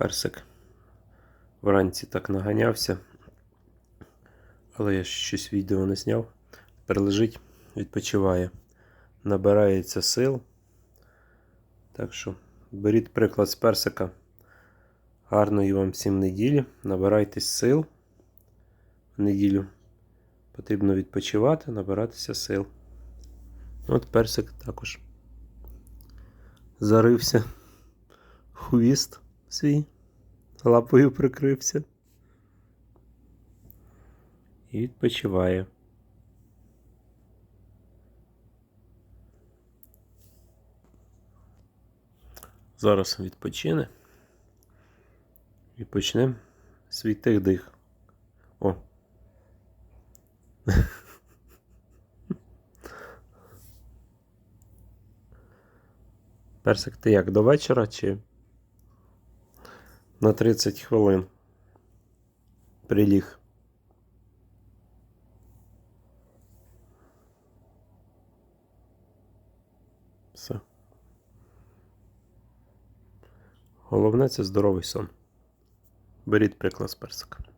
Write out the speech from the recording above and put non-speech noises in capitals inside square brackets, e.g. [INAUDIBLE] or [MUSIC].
Персик вранці так наганявся. Але я щось відео не зняв. Тепер лежить, відпочиває. Набирається сил. Так що беріть приклад з персика. Гарної вам всім неділі. Набирайтесь сил. В неділю потрібно відпочивати, набиратися сил. От персик також зарився хвіст свій, лапою прикрився і відпочиває. Зараз відпочине і почне свій тих дих. О. [LAUGHS] Персик, ти як до вечора чи на 30 хвилин приліг? Все. Головне це здоровий сон. Беріть приклад з персика.